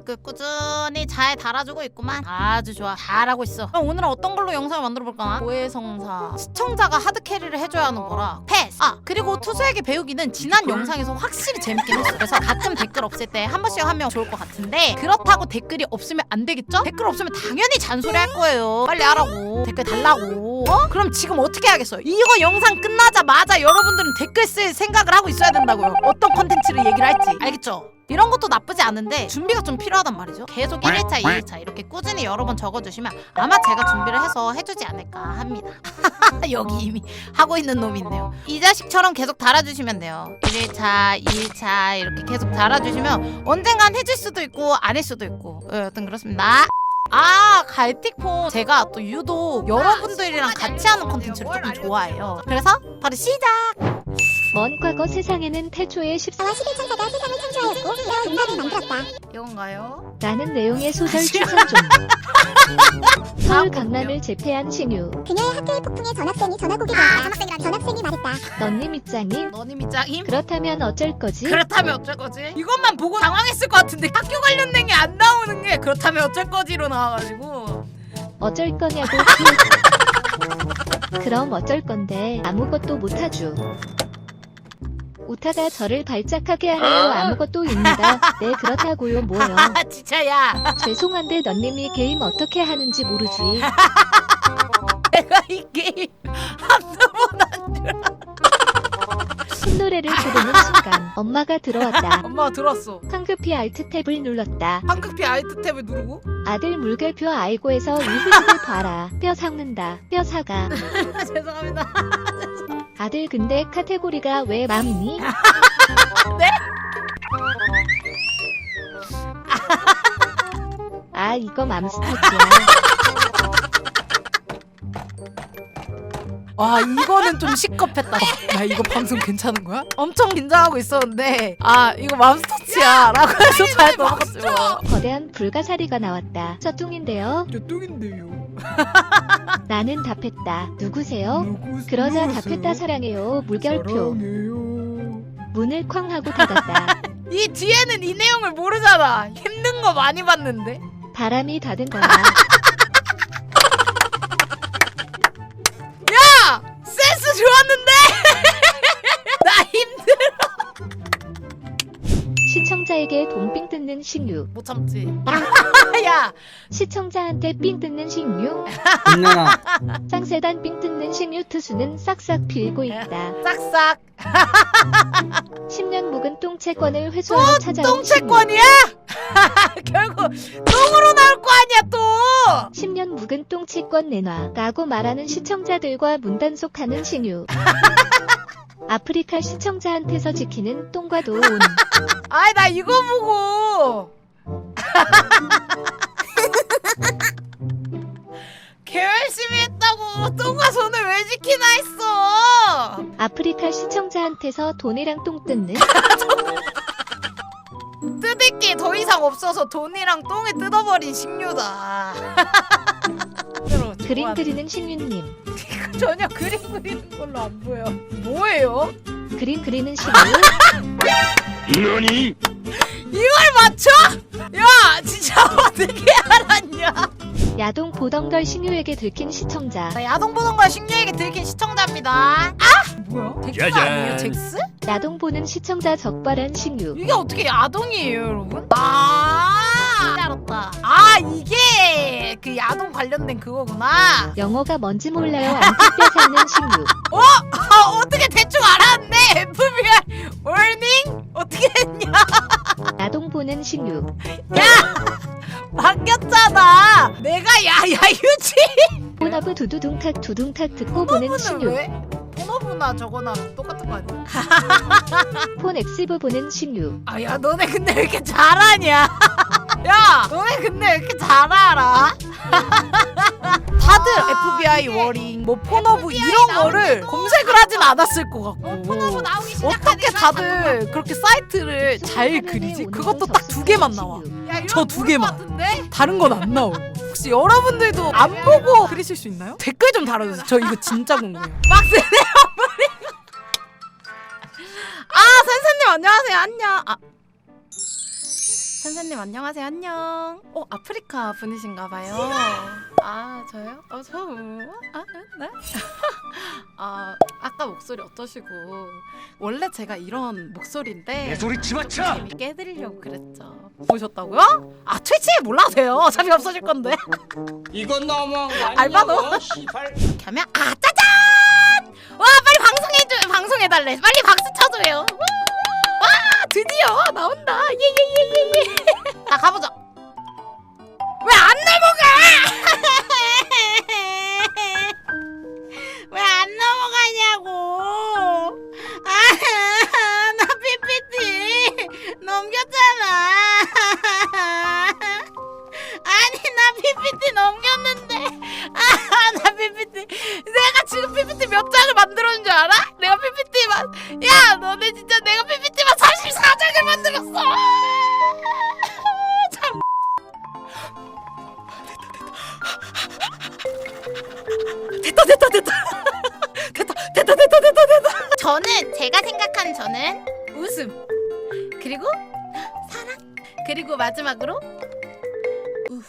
댓글 꾸준히 잘 달아주고 있구만. 아주 좋아. 잘하고 있어. 그럼 오늘은 어떤 걸로 영상을 만들어 볼까나? 고해성사. 시청자가 하드캐리를 해줘야 하는 거라. 패스. 아 그리고 투수에게 배우기는 지난 영상에서 확실히 재밌긴 했어. 그래서 가끔 댓글 없을 때 한 번씩 하면 좋을 것 같은데 그렇다고 댓글이 없으면 안 되겠죠? 댓글 없으면 당연히 잔소리 할 거예요. 빨리 하라고. 댓글 달라고. 어? 그럼 지금 어떻게 하겠어요? 이거 영상 끝나자마자 여러분들은 댓글 쓸 생각을 하고 있어야 된다고요. 어떤 컨텐츠를 얘기를 할지. 알겠죠? 이런 것도 나쁘지 않은데 준비가 좀 필요하단 말이죠. 계속 1일차, 2일차 이렇게 꾸준히 여러 번 적어주시면 아마 제가 준비를 해서 해주지 않을까 합니다. 여기 이미 하고 있는 놈이 있네요. 이 자식처럼 계속 달아주시면 돼요. 1일차, 2일차 이렇게 계속 달아주시면 언젠간 해줄 수도 있고 아닐 수도 있고 어, 여튼 그렇습니다. 아 갈틱폰 제가 또 유독 여러분들이랑 같이 하는 컨텐츠를 조금 좋아해요. 그래서 바로 시작! 먼 과거 세상에는 태초에 14 천사가 세상을 창조하였고 뼈 인간을 만들었다. 이건가요? 라는 내용의 소설 추천 좀. 서울 강남을 제패한 신유. 그녀의 학교의 폭풍에 전학생이 전화고기 되었다. 전학생이라니. 전학생이 말했다. 넌님 입장임? 너님이 짱임? 그렇다면 어쩔 거지? 그렇다면 어쩔 거지? 이것만 보고 당황했을 것 같은데 학교 관련된 게 안 나오는 게 그렇다면 어쩔 거지로 나와가지고 어쩔 거냐고. 그- 그럼 어쩔 건데 아무것도 못하죠. 오타가 저를 발작하게 하네요. 아무것도 입니다. 네 그렇다고요. 뭐요? 아 진짜 야 죄송한데 넌님이 게임 어떻게 하는지 모르지. 내가 이 게임. 신노래를 부르는 순간 엄마가 들어왔다. 엄마가 들었어. 황급히 알트 탭을 눌렀다. 황급히 알트 탭을 누르고 아들 물결표 알고 해서 이 후식을 봐라. 뼈 삭는다. 뼈 사가. 아, 죄송합니다. 아들 근데 카테고리가 왜 맘이니? 네? 아 이거 맘스터치야. 와 이거는 좀 시겁했다. 야 이거 방송 괜찮은 거야? 엄청 긴장하고 있었는데 아 이거 맘스터치야라고 해서 잘 넘어갔어요. 거대한 불가사리가 나왔다. 저 뚱인데요. 저 뚱인데요. 나는 답했다. 누구세요? 그러자 답했다 사랑해요. 물결표. 문을 쾅 하고 닫았다. 이 뒤에는 이 내용을 모르잖아. 힘든 거 많이 봤는데. 바람이 닫은 거야. 야! 시청자에게 돈삥 뜯는 신유. 못 참지. 야! 시청자한테 삥 뜯는 신유. 김연아 쌍세단 삥 뜯는 신유 투수는 싹싹 빌고 있다. 싹싹. 10년 묵은 똥채권을 회수하러 찾아온 신유. 똥채권이야? 결국 똥으로 나올 거 아니야 또. 10년 묵은 똥치권 내놔 라고 말하는 시청자들과 문단속하는 신유 아프리카 시청자한테서 지키는 똥과 돈 아이 나 이거 보고. 개 열심히 했다고 똥과 손을 왜 지키나 했어. 아프리카 시청자한테서 돈이랑 똥 뜯는 뜯을 게 더 이상 없어서 돈이랑 똥을 뜯어버린 식료다. 그림 그리는 신유님 전혀 그림 그리는 걸로 안 보여. 뭐예요? 그림 그리는 신유 너니 이걸 맞춰? 야, 진짜 어떻게 알았냐? 야동 보덩덜 신유에게 들킨 시청자 나 야동 보는 걸 식료에게 들킨 시청자입니다. 아! 뭐야? 잭스 짜잔. 아니에요, 잭스? 야동 보는 시청자 적발한 신유 이게 어떻게 야동이에요, 여러분? 아! 알았다. 아, 이게 그 야동 관련된 그거구나. 영어가 뭔지 몰라요 안티뼈 사는 신유 어? 아, 어떻게 대충 알았네. FBI 워닝? 어떻게 했냐? 야동 보는 신유 바뀌었잖아. 내가 야야 유지. 포너브 두두둥탁 두둥탁 듣고 보는 신유 왜? 포너브나 저거나 똑같은 거 아니야? 폰 엑시브 보는 신유 아, 야, 너네 근데 왜 이렇게 잘하냐? 야, 너네 근데 왜 이렇게 잘 알아? 다들 FBI 워링, 뭐 포너브 이런 거를 검색을 하진 않았을 것 같고 어떻게 다들 그렇게 사이트를 잘 그리지? 그것도 딱 두 개만 나와 저두 개만. 다른 건 안 나오고 혹시 여러분들도 안 보고 그리실 수 있나요? 댓글 좀 달아주세요 저 이거 진짜 궁금해요 빡세네요 아 선생님 안녕하세요 안녕 아 선생님 안녕하세요 안녕 어 아프리카 분이신가 봐요 아 저요? 어 저? 아 네? 아 아까 목소리 어떠시고? 원래 제가 이런 목소리인데 소리 집어쳐! 재밌게 해드리려고 그랬죠. 보셨다고요? 아 트위치에 몰라세요. 어차피 없어질 건데. 이건 너무한 거 알바노? 아니냐고 시발. 이렇게 하면 아 짜잔! 와 빨리 방송해줘 방송해달래. 빨리 박수 쳐줘요. 와 드디어 나온다. 예예예예 예. 자 가보자 됐다, 됐다, 됐다, 됐다. 저는 제가 생각하는 저는 웃음 그리고 사랑 그리고 마지막으로 우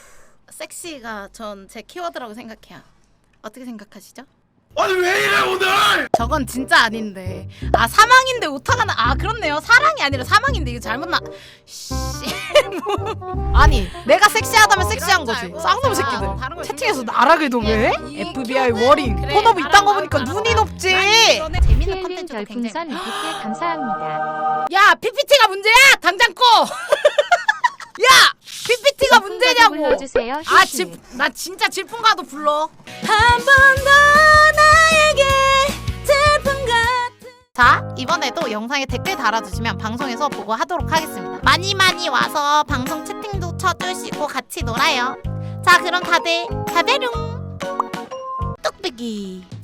섹시가 전 제 키워드라고 생각해요. 어떻게 생각하시죠? 아니 왜 이래 오늘! 저건 진짜 아닌데. 아 사망인데 오타가 나. 아 그렇네요. 사랑이 아니라 사망인데 이거 잘못 나. 씨. 뭐. 아니 내가 섹시하다면 섹시한 거지. 쌍놈 새끼들. 채팅에서 나락을 도배? FBI 워링. 폰업 이딴 거 보니까 눈이 높지. 재밌는 컨텐츠도 굉장히. 별풍선 2개 감사합니다. 야 PPT가 문제야. 당장 꺼. 야 PPT가 문제냐고. 불러주세요. 아. 질, 나 진짜 질풍가도 불러. 한 번 더. 자, 이번에도 영상에 댓글 달아주시면 방송에서 보고 하도록 하겠습니다. 많이 많이 와서 방송 채팅도 쳐주시고 같이 놀아요. 자, 그럼 다들 가베룽 뚝배기.